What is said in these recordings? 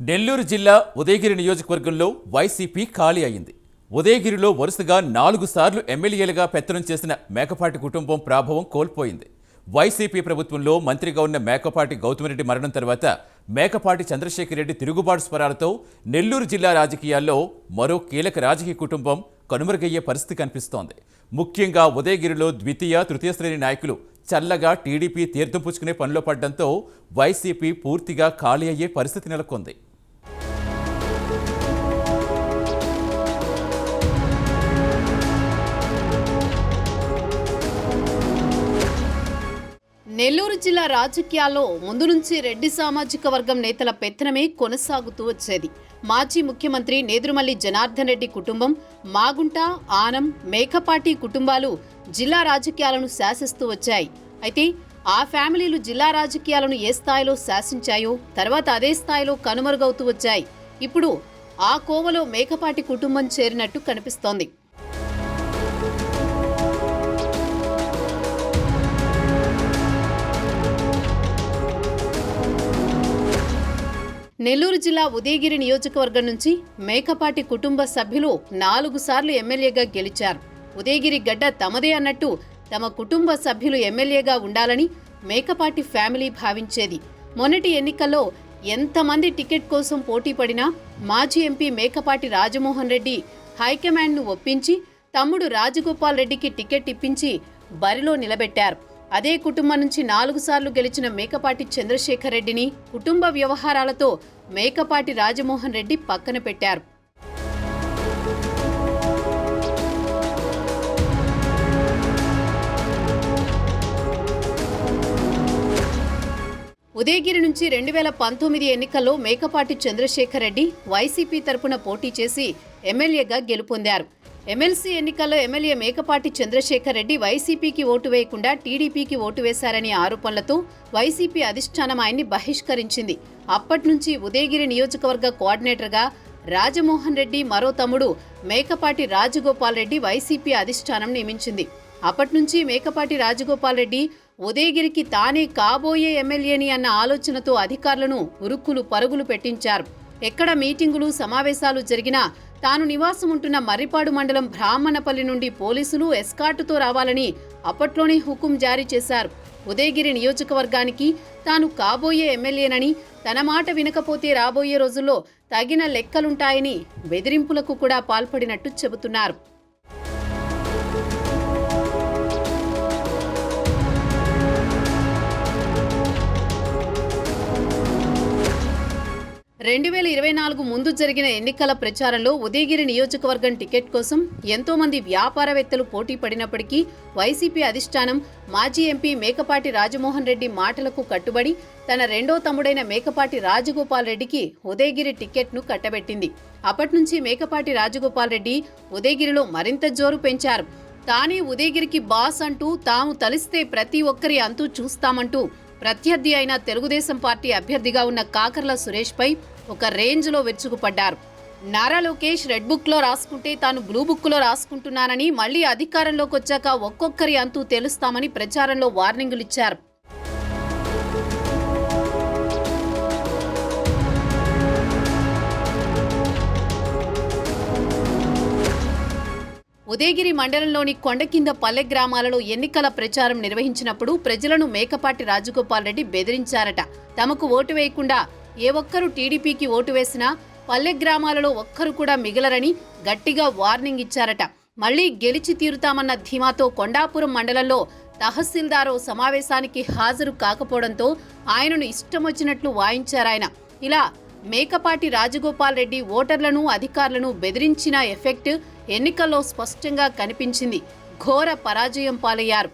నెల్లూరు జిల్లా ఉదయగిరి నియోజకవర్గంలో వైసీపీ ఖాళీ అయింది ఉదయగిరిలో వరుసగా నాలుగు సార్లు ఎమ్మెల్యేలుగా పెత్తనం చేసిన మేకపాటి కుటుంబం ప్రాభవం కోల్పోయింది. వైసీపీ ప్రభుత్వంలో మంత్రిగా ఉన్న మేకపాటి గౌతమిరెడ్డి మరణం తర్వాత మేకపాటి చంద్రశేఖర్ రెడ్డి తిరుగుబాటు స్వరాలతో నెల్లూరు జిల్లా రాజకీయాల్లో మరో కీలక రాజకీయ కుటుంబం కనుమరుగయ్యే పరిస్థితి కనిపిస్తోంది. ముఖ్యంగా ఉదయగిరిలో ద్వితీయ తృతీయ శ్రేణి నాయకులు చల్లగా టీడీపీ తీర్థం పుచ్చుకునే పనిలో పడడంతో వైసీపీ పూర్తిగా ఖాళీ అయ్యే పరిస్థితి నెలకొంది. నెల్లూరు జిల్లా రాజకీయాల్లో ముందు నుంచి రెడ్డి సామాజిక వర్గం నేతల పెత్తనమే కొనసాగుతూ వచ్చేది. మాజీ ముఖ్యమంత్రి నేదురుమల్లి జనార్దన్ రెడ్డి కుటుంబం మాగుంట ఆనం మేకపాటి కుటుంబాలు జిల్లా రాజకీయాలను శాసిస్తూ వచ్చాయి. అయితే ఆ ఫ్యామిలీలు జిల్లా రాజకీయాలను ఏ స్థాయిలో శాసించాయో తర్వాత అదే స్థాయిలో కనుమరుగవుతూ వచ్చాయి. ఇప్పుడు ఆ కోవలో మేకపాటి కుటుంబం చేరినట్టు కనిపిస్తోంది. నెల్లూరు జిల్లా ఉదయగిరి నియోజకవర్గం నుంచి మేకపాటి కుటుంబ సభ్యులు నాలుగు సార్లు ఎమ్మెల్యేగా గెలిచారు. ఉదయగిరి గడ్డ తమదే అన్నట్టు తమ కుటుంబ సభ్యులు ఎమ్మెల్యేగా ఉండాలని మేకపాటి ఫ్యామిలీ భావించేది. మొన్నటి ఎన్నికల్లో ఎంతమంది టికెట్ కోసం పోటీ పడినా మాజీ ఎంపీ మేకపాటి రాజమోహన్ రెడ్డి హైకమాండ్ను ఒప్పించి తమ్ముడు రాజగోపాల్ రెడ్డికి టికెట్ ఇప్పించి బరిలో నిలబెట్టారు. అదే కుటుంబం నుంచి నాలుగు సార్లు గెలిచిన మేకపాటి చంద్రశేఖర్ రెడ్డిని కుటుంబ వ్యవహారాలతో మేకపాటి రాజమోహన్ రెడ్డి పక్కన పెట్టారు. ఉదయగిరి నుంచి రెండు వేల పంతొమ్మిది ఎన్నికల్లో మేకపాటి చంద్రశేఖర్ రెడ్డి వైసీపీ తరపున పోటీ చేసి ఎమ్మెల్యేగా గెలుపొందారు. ఎమ్మెల్సీ ఎన్నికల్లో ఎమ్మెల్యే మేకపాటి చంద్రశేఖర్ రెడ్డి వైసీపీకి ఓటు వేయకుండా టీడీపీకి ఓటు వేశారనే ఆరోపణలతో వైసీపీ అధిష్టానం ఆయన్ని బహిష్కరించింది. అప్పటి నుంచి ఉదయగిరి నియోజకవర్గ కోఆర్డినేటర్గా రాజమోహన్ రెడ్డి మరో తమ్ముడు మేకపాటి రాజగోపాల్ రెడ్డి వైసీపీ అధిష్టానం నియమించింది. అప్పటి నుంచి మేకపాటి రాజగోపాల్ రెడ్డి ఉదయగిరికి తానే కాబోయే ఎమ్మెల్యేని అన్న ఆలోచనతో అధికారులను ఉరుక్కులు పరుగులు పెట్టించారు. ఎక్కడ మీటింగులు సమావేశాలు జరిగినా తాను నివాసం ఉంటున్న మర్రిపాడు మండలం బ్రాహ్మణపల్లి నుండి పోలీసులు ఎస్కార్టుతో రావాలని అప్పట్లోనే హుకుం జారీ చేశారు. ఉదయగిరి నియోజకవర్గానికి తాను కాబోయే ఎమ్మెల్యేనని తన మాట వినకపోతే రాబోయే రోజుల్లో తగిన లెక్కలుంటాయని బెదిరింపులకు కూడా పాల్పడినట్టు చెబుతున్నారు. రెండు వేల ఇరవై నాలుగు ముందు జరిగిన ఎన్నికల ప్రచారంలో ఉదయగిరి నియోజకవర్గం టికెట్ కోసం ఎంతో మంది వ్యాపారవేత్తలు పోటీ పడినప్పటికీ వైసీపీ అధిష్టానం మాజీ ఎంపీ మేకపాటి రాజమోహన్ రెడ్డి మాటలకు కట్టుబడి తన రెండో తమ్ముడైన మేకపాటి రాజగోపాల్ రెడ్డికి ఉదయగిరి టికెట్ను కట్టబెట్టింది. అప్పటి నుంచి మేకపాటి రాజగోపాల్ రెడ్డి ఉదయగిరిలో మరింత జోరు పెంచారు. తానే ఉదయగిరికి బాస్ అంటూ తాము తలిస్తే ప్రతి ఒక్కరి అంతూ చూస్తామంటూ ప్రత్యర్థి అయిన తెలుగుదేశం పార్టీ అభ్యర్థిగా ఉన్న కాకర్ల సురేష్పై ఒక రేంజ్లో విరుచుకుపడ్డారు నారా లోకేష్ రెడ్ బుక్లో రాసుకుంటే తాను బ్లూ బుక్లో రాసుకుంటున్నానని మళ్ళీ అధికారంలోకి వచ్చాక ఒక్కొక్కరి అంతూ తెలుస్తామని ప్రచారంలో వార్నింగులు ఇచ్చారు ఉదయగిరి మండలంలోని కొండ కింద పల్లె గ్రామాలలో ఎన్నికల ప్రచారం నిర్వహించినప్పుడు ప్రజలను మేకపాటి రాజగోపాల్ రెడ్డి బెదిరించారట. తమకు ఓటు వేయకుండా ఏ ఒక్కరు టీడీపీకి ఓటు వేసినా పల్లె గ్రామాలలో ఒక్కరు కూడా మిగలరని గట్టిగా వార్నింగ్ ఇచ్చారట. మళ్ళీ గెలిచి తీరుతామన్న ధీమాతో కొండాపురం మండలంలో తహసీల్దారు సమావేశానికి హాజరు కాకపోవడంతో ఆయనను ఇష్టం వచ్చినట్లు వాయించారాయన ఇలా మేకపాటి రాజగోపాల్ రెడ్డి ఓటర్లను అధికారులను బెదిరించిన ఎఫెక్ట్ ఎన్నికల్లో స్పష్టంగా కనిపించింది. ఘోర పరాజయం పాలయ్యారు.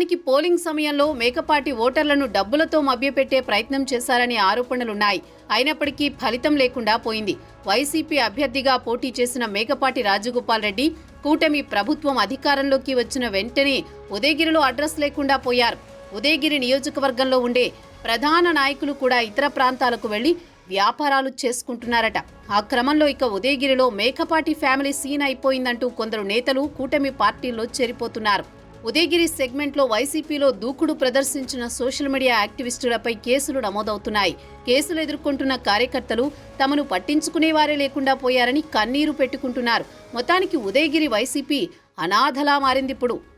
నిజానికి పోలింగ్ సమయంలో మేకపాటి ఓటర్లను డబ్బులతో మభ్యపెట్టే ప్రయత్నం చేశారనే ఆరోపణలున్నాయి. అయినప్పటికీ ఫలితం లేకుండా పోయింది. వైసీపీ అభ్యర్థిగా పోటీ చేసిన మేకపాటి రాజగోపాల్ రెడ్డి కూటమి ప్రభుత్వం అధికారంలోకి వచ్చిన వెంటనే ఉదయగిరిలో అడ్రస్ లేకుండా పోయారు. ఉదయగిరి నియోజకవర్గంలో ఉండే ప్రధాన నాయకులు కూడా ఇతర ప్రాంతాలకు వెళ్ళి వ్యాపారాలు చేసుకుంటున్నారట. ఆ క్రమంలో ఇక ఉదయగిరిలో మేకపాటి ఫ్యామిలీ సీన్ అయిపోయిందంటూ కొందరు నేతలు కూటమి పార్టీల్లో చేరిపోతున్నారు. ఉదయగిరి సెగ్మెంట్లో వైసీపీలో దూకుడు ప్రదర్శించిన సోషల్ మీడియా యాక్టివిస్టులపై కేసులు నమోదవుతున్నాయి. కేసులు ఎదుర్కొంటున్న కార్యకర్తలు తమను పట్టించుకునేవారే లేకుండా పోయారని కన్నీరు పెట్టుకుంటున్నారు. మొత్తానికి ఉదయగిరి వైసీపీ అనాథలా మారిందిప్పుడు.